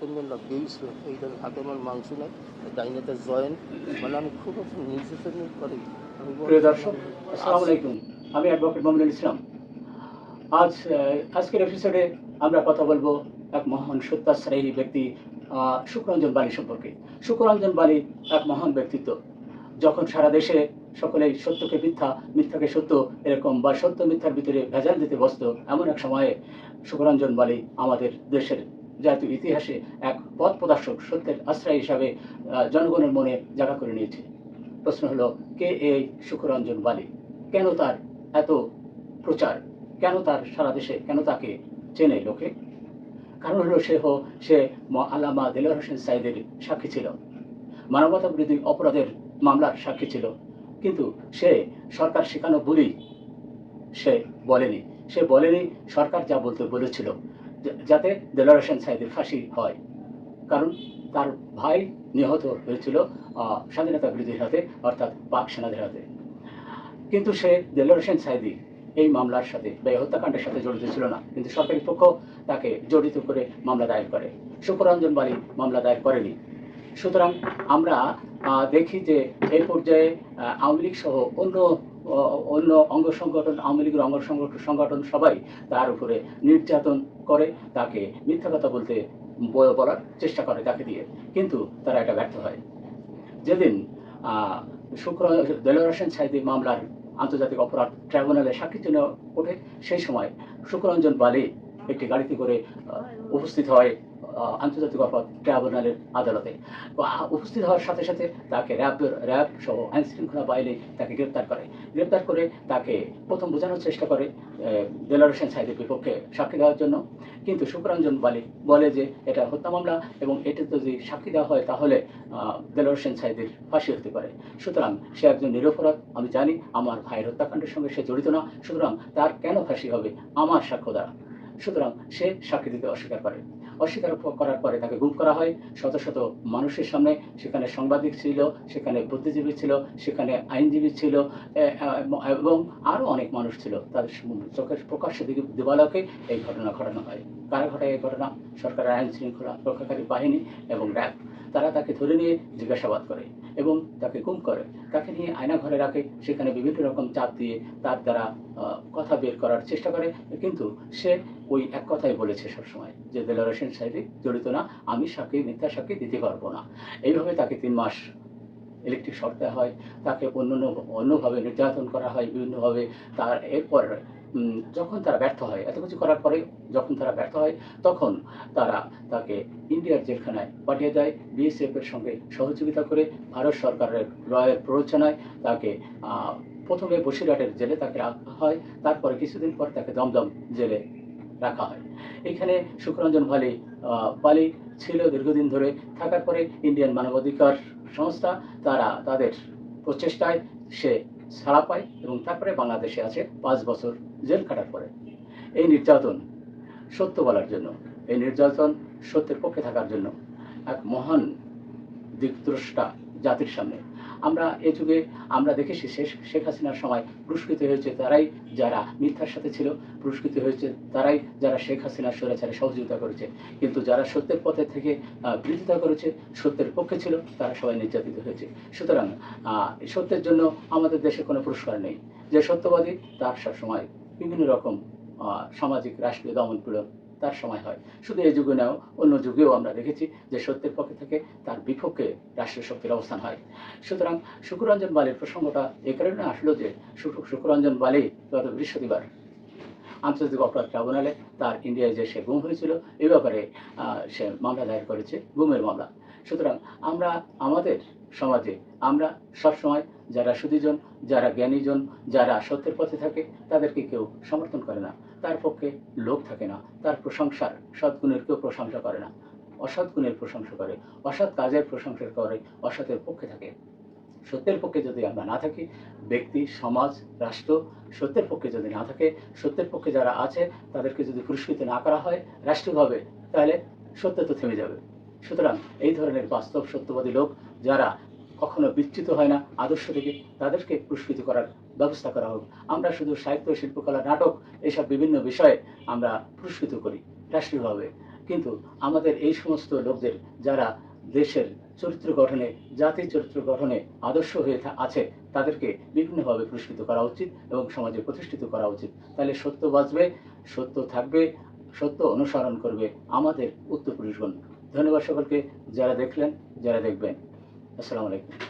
Base এইটার হাতে আমার মাংস নাই, ডাইনেতে মানে আমি খুব করি। দর্শক আমি অ্যাডভোকেট ইসলাম। আজ আজকের এপিসোডে আমরা কথা বলব এক মহান সত্যাশ্রয়ী ব্যক্তি বালি সম্পর্কে। সুকরঞ্জন বালি এক মহান ব্যক্তিত্ব। যখন সারা দেশে সকলেই সত্যকে মিথ্যা, মিথ্যাকে সত্য এরকম বা সত্য মিথ্যার ভিতরে ভেজাল দিতে বসত এমন এক সময়ে সুকরঞ্জন বালি আমাদের দেশের জাতীয় ইতিহাসে এক পথ প্রদর্শক সত্যের আশ্রয় হিসাবে জনগণের মনে জায়গা করে নিয়েছে। প্রশ্ন হলো, কে এই সুখরঞ্জন বালি? কেন তার এত প্রচার? কেন তার সারা দেশে, কেন তাকে চেনে লোকে? কারণ হলো, সে হো, সে আল্লামা দিলর হোসেন সাইদের সাক্ষী ছিল। মানবতা বিরোধী অপরাধের মামলার সাক্ষী ছিল। কিন্তু সে সরকার শেখানো বলেই সে বলেনি। সে বলেনি, সরকার যা বলতে বলেছিল। যাতে দেলোয়ার হোসেন সাইদের ফাঁসি হয়। কারণ তার ভাই নিহত হয়েছিল স্বাধীনতা বিরোধীর হাতে, অর্থাৎ পাক সেনাদের হাতে। কিন্তু সে দেলোয়ার হোসেন সাইদি এই মামলার সাথে বা এই হত্যাকাণ্ডের সাথে জড়িত ছিল না। কিন্তু সরকারি পক্ষ তাকে জড়িত করে মামলা দায়ের করে। সুকরঞ্জন বালি মামলা দায়ের করেনি। সুতরাং আমরা দেখি যে এই পর্যায়ে আওয়ামী লীগ সহ অন্য অন্য অঙ্গ সংগঠন, আওয়ামী লীগের অঙ্গ সংগঠন সংগঠন সবাই তার উপরে নির্যাতন করে, তাকে মিথ্যা কথা বলতে বলার চেষ্টা করে তাকে দিয়ে। কিন্তু তারা এটা ব্যর্থ হয়। যেদিন শুক্র দেলোয়ার হোসেন মামলার আন্তর্জাতিক অপরাধ ট্রাইব্যুনালে সাক্ষী জন্য ওঠে, সেই সময় শুক্ররঞ্জন বালি একটি গাড়িতে করে উপস্থিত হয়। আন্তর্জাতিক অপরাধ ট্রাইব্যুনালের আদালতে। উপস্থিত হওয়ার সাথে সাথে তাকে র্যাব র্যাব সহ আইন শৃঙ্খলা বাহিনী তাকে গ্রেপ্তার করে। গ্রেপ্তার করে তাকে প্রথম বোঝানোর চেষ্টা করে হোসেন সাইদের বিপক্ষে সাক্ষী দেওয়ার জন্য। কিন্তু শুক্রাঞ্জন বালি, বলে যে এটা হত্যা মামলা এবং এটা যদি সাক্ষী দেওয়া হয় তাহলে হোসেন সাইদের ফাঁসি হতে পারে। সুতরাং সে একজন নিরপরাধ, আমি জানি আমার ভাইয়ের হত্যাকাণ্ডের সঙ্গে সে জড়িত না, সুতরাং তার কেন ফাঁসি হবে? আমার সাক্ষ্য দ্বারা। সুতরাং সে সাক্ষী দিতে অস্বীকার করে। অস্বীকার করার পরে তাকে গুম করা হয়। শত শত মানুষের সামনে সেখানে সাংবাদিক ছিল, সেখানে বুদ্ধিজীবী ছিল, সেখানে আইনজীবী ছিল এবং আরও অনেক মানুষ ছিল। তাদের চোখের প্রকাশ্য দিকে এই ঘটনা ঘটানো হয়। কারা ঘটায় এই ঘটনা? সরকারের আইন শৃঙ্খলা রক্ষাকারী বাহিনী এবং র্যাব। তারা তাকে ধরে নিয়ে জিজ্ঞাসাবাদ করে এবং তাকে গুম করে। তাকে নিয়ে আয়না ঘরে রাখে, সেখানে বিভিন্ন রকম চাপ দিয়ে তার দ্বারা কথা বের করার চেষ্টা করে। কিন্তু সে ওই এক কথাই বলেছে সবসময় যে, দেলোয়ার হোসেন সাহেব, জড়িত না, আমি সাক্ষী, মিথ্যা সাক্ষী দিতে পারব না। এইভাবে তাকে তিন মাস ইলেকট্রিক শর্ট দেওয়া হয়। তাকে অন্য অন্যভাবে নির্যাতন করা হয়। বিভিন্নভাবে তার, এরপর যখন তারা ব্যর্থ হয়, এত কিছু করার পরে যখন তারা ব্যর্থ হয়, তখন তারা তাকে ইন্ডিয়ার জেলখানায় পাঠিয়ে দেয় বিএসএফের সঙ্গে সহযোগিতা করে, ভারত সরকারের রয়ের প্ররোচনায় তাকে প্রথমে বসিরহাটের জেলে তাকে রাখা হয়, তারপরে কিছুদিন পর তাকে দমদম জেলে রাখা হয়। এখানে শুক্রঞ্জন ভালি বালি ছিল দীর্ঘদিন ধরে। থাকার পরে ইন্ডিয়ান মানবাধিকার সংস্থা তারা তাদের প্রচেষ্টায় সে ছাড়া পায় এবং তারপরে বাংলাদেশে আছে পাঁচ বছর জেল কাটার পরে। এই নির্যাতন সত্য বলার জন্য, এই নির্যাতন সত্যের পক্ষে থাকার জন্য এক মহান দিকদ্রষ্টা জাতির সামনে। আমরা এ যুগে আমরা দেখেছি শেষ, শেখ হাসিনার সময় পুরস্কৃত হয়েছে তারাই যারা মিথ্যার সাথে ছিল, পুরস্কৃত হয়েছে তারাই যারা শেখ হাসিনার স্বৈরাচারে সহযোগিতা করেছে। কিন্তু যারা সত্যের পথে থেকে বিরোধিতা করেছে, সত্যের পক্ষে ছিল, তারা সবাই নির্যাতিত হয়েছে। সুতরাং সত্যের জন্য আমাদের দেশে কোনো পুরস্কার নেই। যে সত্যবাদী, তার সবসময় বিভিন্ন রকম সামাজিক, রাষ্ট্রীয় দমন পীড়ন তার সময় হয়। শুধু এই যুগে নাও অন্য যুগেও আমরা দেখেছি যে সত্যের পক্ষে থেকে তার বিপক্ষে রাষ্ট্রীয় শক্তির অবস্থান হয়। সুতরাং শুক্ররঞ্জন বালির প্রসঙ্গটা এই কারণে আসলো যে শুক্র- শুক্ররঞ্জন বালি গত বৃহস্পতিবার আন্তর্জাতিক অপরাধ ট্রাইব্যুনালে তার ইন্ডিয়ায় যে সে গুম হয়েছিল, এ ব্যাপারে সে মামলা দায়ের করেছে, গুমের মামলা। সুতরাং আমরা, আমাদের সমাজে আমরা সবসময় যারা সুদীজন যারা জ্ঞানীজন, যারা সত্যের পথে থাকে, তাদেরকে কেউ সমর্থন করে না। তার পক্ষে লোক থাকে না, তার প্রশংসার সদ্গুণের কেউ প্রশংসা করে না। অসৎ গুণের প্রশংসা করে, অসৎ কাজের প্রশংসা করে, অসতের পক্ষে থাকে। সত্যের পক্ষে যদি আমরা না থাকি, ব্যক্তি, সমাজ, রাষ্ট্র, সত্যের পক্ষে যদি না থাকে, সত্যের পক্ষে যারা আছে, তাদেরকে যদি পুরস্কৃত না করা হয় রাষ্ট্রীয়ভাবে তাহলে সত্য তো থেমে যাবে। সুতরাং এই ধরনের বাস্তব সত্যবাদী লোক যারা কখনো বিচ্যুত হয় না। আদর্শ থেকে তাদেরকে পুরস্কৃত করার ব্যবস্থা করা হোক। আমরা শুধু সাহিত্য, শিল্পকলা, নাটক এসব বিভিন্ন বিষয়ে আমরা পুরস্কৃত করি, রাষ্ট্রীয়ভাবে। কিন্তু আমাদের এই সমস্ত লোকদের যারা দেশের চরিত্র গঠনে, জাতির চরিত্র গঠনে আদর্শ হয়ে আছে, তাদেরকে বিভিন্নভাবে পুরস্কৃত করা উচিত এবং সমাজে প্রতিষ্ঠিত করা উচিত। তাহলে সত্য বাঁচবে, সত্য থাকবে, সত্য অনুসরণ করবে আমাদের উত্তর পুরুষগণ ধন্যবাদ সকলকে। যারা দেখলেন, যারা দেখবেন। আসসালামু আলাইকুম।